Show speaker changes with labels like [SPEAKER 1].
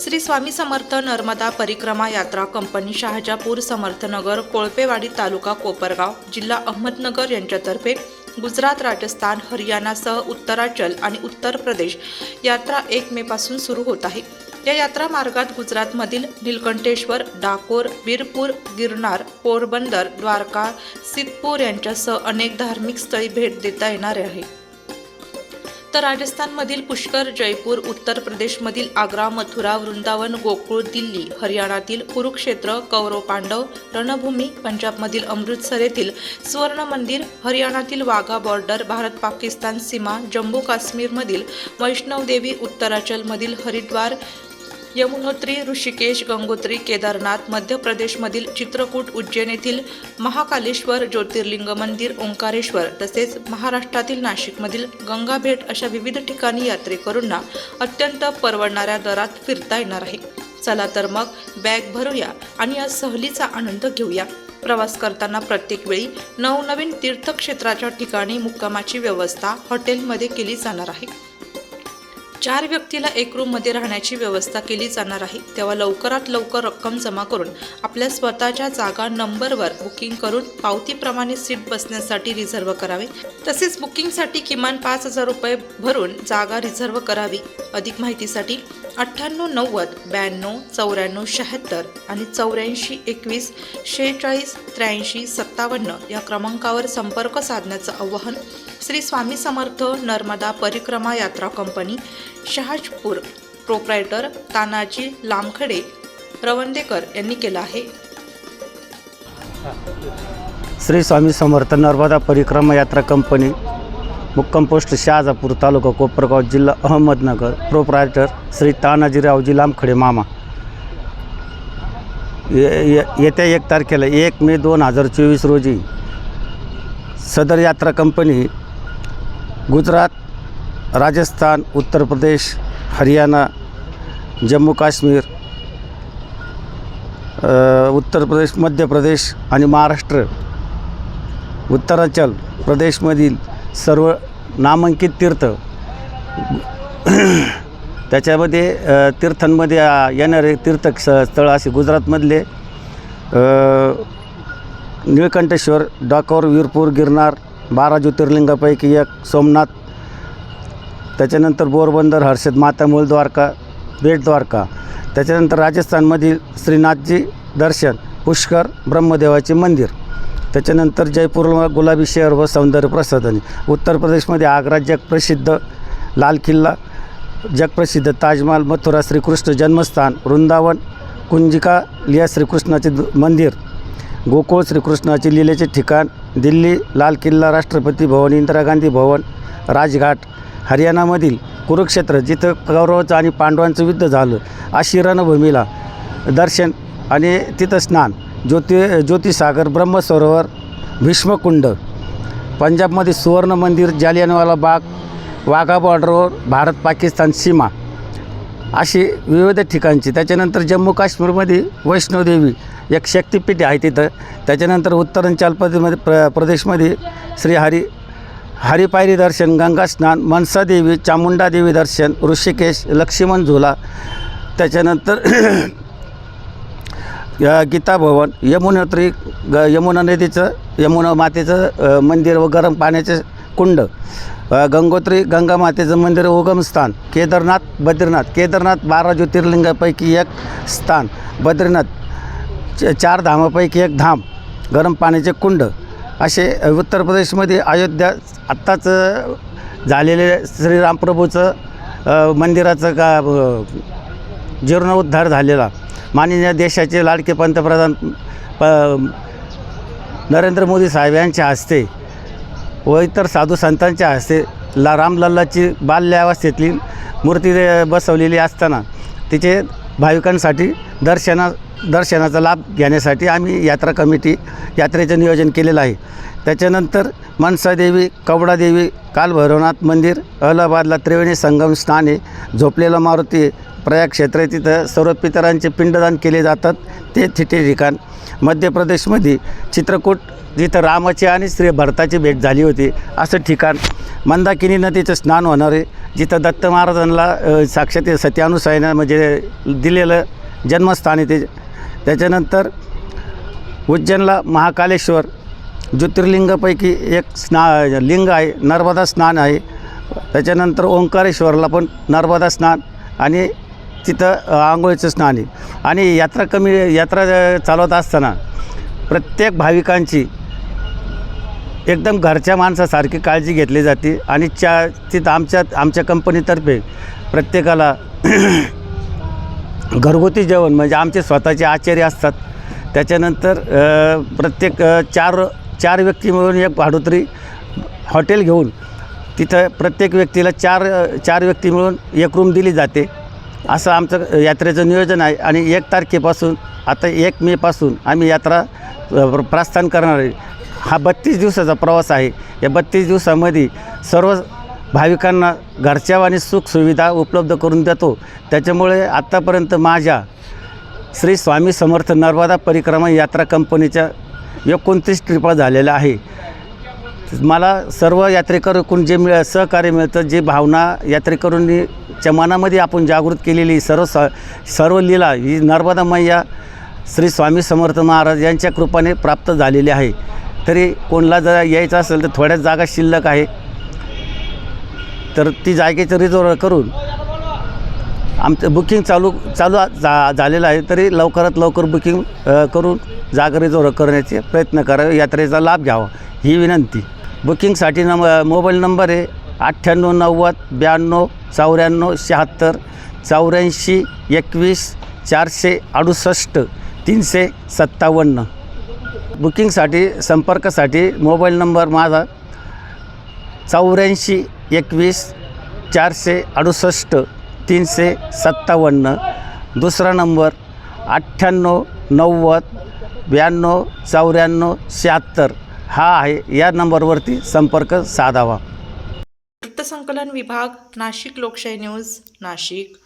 [SPEAKER 1] Shri Swami Samarth Narmada Parikrama Yatra company Shahajapur Samarthnagar Kolpewadi taluka Kopargaon जिल्हा अहमदनगर यांच्यातर्फे गुजरात राजस्थान हरियाणासह उत्तराचल आणि उत्तर प्रदेश यात्रा एक मे पासून सुरू होत आहे. या यात्रा मार्गात गुजरातमधील नीलकंठेश्वर डाकोर वीरपूर गिरनार पोरबंदर द्वारका सिद्धपूर यांच्यासह अनेक धार्मिक स्थळी भेट देता येणार आहे. तर राजस्थानमधील पुष्कर जयपूर उत्तर प्रदेशमधील आग्रा मथुरा वृंदावन गोकुळ दिल्ली हरियाणातील कुरुक्षेत्र कौरव पांडव रणभूमी पंजाबमधील अमृतसर येथील सुवर्ण मंदिर हरियाणातील वाघा बॉर्डर भारत पाकिस्तान सीमा जम्मू काश्मीरमधील वैष्णवदेवी उत्तराचलमधील हरिद्वार यमुनोत्री ऋषिकेश गंगोत्री केदारनाथ मध्य प्रदेशमधील चित्रकूट उज्जैन येथील महाकालेश्वर ज्योतिर्लिंग मंदिर ओंकारेश्वर तसेच महाराष्ट्रातील नाशिकमधील गंगाभेट अशा विविध ठिकाणी यात्रेकरूंना अत्यंत परवडणाऱ्या दरात फिरता येणार आहे. चला तर मग बॅग भरूया आणि या सहलीचा आनंद घेऊया. प्रवास करताना प्रत्येक वेळी नवनवीन तीर्थक्षेत्राच्या ठिकाणी मुक्कामाची व्यवस्था हॉटेलमध्ये केली जाणार आहे. चार व्यक्तीला एक रूममध्ये राहण्याची व्यवस्था केली जाणार आहे. तेव्हा लवकरात लवकर रक्कम जमा करून आपल्या स्वतःच्या जागा नंबरवर बुकिंग करून पावतीप्रमाणे सीट बसण्यासाठी रिझर्व करावे. तसेच बुकिंगसाठी किमान पाच हजार रुपये भरून जागा रिझर्व करावी. अधिक माहितीसाठी अठ्ठ्याण्णव नव्वद ब्याण्णव चौऱ्याण्णव शहात्तर आणि चौऱ्याऐंशी एकवीस शेहेचाळीस त्र्याऐंशी सत्तावन्न या क्रमांकावर संपर्क साधण्याचं आवाहन श्री स्वामी समर्थ नर्मदा परिक्रमा यात्रा कंपनी शहाजपूर प्रोप्रायटर तानाजी लामखडे रवंदेकर यांनी केलं आहे.
[SPEAKER 2] श्री स्वामी समर्थ नर्मदा परिक्रमा यात्रा कंपनी मुक्कम पोस्ट शहाजापूर तालुका कोपरगाव जिल्हा अहमदनगर. प्रोप्रायटर श्री तानाजीरावजी लांबखडे मामा. ये- ये- येत्या एक तारखेला एक मे दोन हजार चोवीस रोजी सदर यात्रा कंपनी गुजरात राजस्थान उत्तर प्रदेश हरियाणा जम्मू काश्मीर उत्तर प्रदेश मध्य प्रदेश आणि महाराष्ट्र उत्तराचल प्रदेशमधील सर्व नामांकित तीर्थ. त्याच्यामध्ये तीर्थांमध्ये येणारे तीर्थ स- स्थळ असे गुजरातमधले निळकंठेश्वर डाकोर वीरपूर गिरनार बारा ज्योतिर्लिंगापैकी एक सोमनाथ त्याच्यानंतर बोरबंदर हर्षद माता द्वारका बेटद्वारका त्याच्यानंतर राजस्थानमधील श्रीनाथजी दर्शन पुष्कर ब्रह्मदेवाचे मंदिर. त्याच्यानंतर जयपूरला गुलाबी शहर व सौंदर्य प्रसाधनी उत्तर प्रदेशमध्ये आग्रा जगप्रसिद्ध लाल किल्ला जगप्रसिद्ध ताजमहाल मथुरा श्रीकृष्ण जन्मस्थान वृंदावन कुंजिका लिया श्रीकृष्णाचे मंदिर गोकुळ श्रीकृष्णाचे लिलेचे ठिकाण दिल्ली लाल किल्ला राष्ट्रपती भवन इंदिरा गांधी भवन राजघाट हरियाणामधील कुरुक्षेत्र जिथं कौरवाचं आणि पांडवांचं युद्ध झालं अशी रणभूमीला दर्शन आणि तिथं स्नान. ज्योति ज्योतिसागर ब्रह्मसरोवर भीष्मकुंड पंजाबमध्ये सुवर्ण मंदिर जालियनवाला बाग वाघा बॉर्डरवर भारत पाकिस्तान सीमा अशी विविध ठिकाणची. त्याच्यानंतर जम्मू काश्मीरमध्ये वैष्णोदेवी एक शक्तिपीठ आहे तिथं. त्याच्यानंतर उत्तरांचल प्रदेशमध्ये प्र प्रदेशमध्ये श्री हरी हरिपायरी दर्शन गंगा स्नान चामुंडा देवी दर्शन ऋषिकेश लक्ष्मण झुला. त्याच्यानंतर गीता भवन यमुनोत्री ग यमुना नदीचं यमुना मातेचं मंदिर व गरम पाण्याचे कुंड गंगोत्री गंगा मातेचं मंदिर उगमस्थान केदारनाथ बद्रीनाथ केदारनाथ बारा ज्योतिर्लिंगापैकी एक स्थान बद्रीनाथ च- चार धामापैकी एक धाम गरम पाण्याचे कुंड असे उत्तर प्रदेशमध्ये अयोध्या आत्ताच झालेले श्रीरामप्रभूचं मंदिराचं का जीर्णोद्धार झालेला. माननीय देशाचे लाडके पंतप्रधान प नरेंद्र मोदी साहेब यांच्या हस्ते व इतर साधू संतांच्या हस्ते ला रामलल्लाची बाल्यावस्थेतली मूर्ती बसवलेली असताना तिचे भाविकांसाठी दर्शना दर्शनाचा लाभ घेण्यासाठी आम्ही यात्रा कमिटी यात्रेचं नियोजन केलेलं आहे. त्याच्यानंतर मनसादेवी कवडादेवी कालभैरवनाथ मंदिर अलाहाबादला त्रिवेणी संगम स्थान आहे झोपलेला मारुती प्रयाग क्षेत्र आहे तिथं सर्व पितरांचे पिंडदान केले जातात ते तिथे ठिकाण. मध्य प्रदेशमध्ये चित्रकूट जिथं रामाची आणि श्री भरताची भेट झाली होती असं ठिकाण. मंदाकिनी नदीचं स्नान होणार आहे. जिथं दत्त महाराजांना साक्षात सत्यानुसायनं म्हणजे दिलेलं जन्मस्थान आहे ते. त्याच्यानंतर उज्जैनला महाकालेश्वर ज्योतिर्लिंगापैकी एक स्ना लिंग आहे नर्मदा स्नान आहे. त्याच्यानंतर ओंकारेश्वरला पण नर्मदा स्नान आणि तिथं आंघोळीचं स्नान आहे. आणि यात्रा कमी यात्रा चालवत असताना प्रत्येक भाविकांची एकदम घरच्या माणसासारखी काळजी घेतली जाते आणि च्या तिथं आमच्या आमच्या कंपनीतर्फे प्रत्येकाला घरगुती जेवण म्हणजे आमचे स्वतःचे आचार्य असतात. त्याच्यानंतर प्रत्येक चार चार व्यक्ती मिळून एक भाडोत्री हॉटेल घेऊन तिथं प्रत्येक व्यक्तीला चार चार व्यक्ती मिळून एक रूम दिली जाते. असं आमचं यात्रेचं नियोजन आहे आणि एक तारखेपासून आता एक मेपासून आम्ही यात्रा प्रस्थान करणार आहे. हा बत्तीस दिवसाचा प्रवास आहे. या बत्तीस दिवसामध्ये सर्व भाविकांना घरच्या आणि सुखसुविधा उपलब्ध करून देतो. त्याच्यामुळे आत्तापर्यंत माझ्या श्री स्वामी समर्थ नर्मदा परिक्रमा यात्रा कंपनीच्या एकोणतीस ट्रिपा झालेल्या आहे. मला सर्व यात्रेकरून जे मिळ सहकार्य मिळतं जे भावना यात्रेकरूंनीच्या मनामध्ये आपण जागृत केलेली सर्व स सर्व लीला ही नर्मदा मैया श्री स्वामी समर्थ महाराज यांच्या कृपाने प्राप्त झालेली आहे. तरी कोणला जर यायचं असेल तर थोड्याच जागा शिल्लक आहे. तर ती जागेचं रिझर्व करून आमचं बुकिंग चालू चालू जा झालेलं आहे. तरी लवकरात लवकर बुकिंग करून जागा रिझर्व करण्याचे प्रयत्न करावे. यात्रेचा लाभ घ्यावा. ही विनंती. बुकिंगसाठी नंब मोबाईल नंबर आहे अठ्ठ्याण्णव नव्वद ब्याण्णव चौऱ्याण्णव शहात्तर चौऱ्याऐंशी एकवीस चारशे अडुसष्ट तीनशे सत्तावन्न. बुकिंगसाठी संपर्कासाठी मोबाईल नंबर माझा चौऱ्याऐंशी एकवीस चारशे अडुसष्ट तीनशे सत्तावन्न. दुसरा नंबर अठ्ठ्याण्णव नव्वद ब्याण्णव चौऱ्याण्णव शहात्तर. हा आहे या नंबरवरती संपर्क साधावा.
[SPEAKER 1] वृत्तसंकलन विभाग नाशिक लोकशाही न्यूज नाशिक.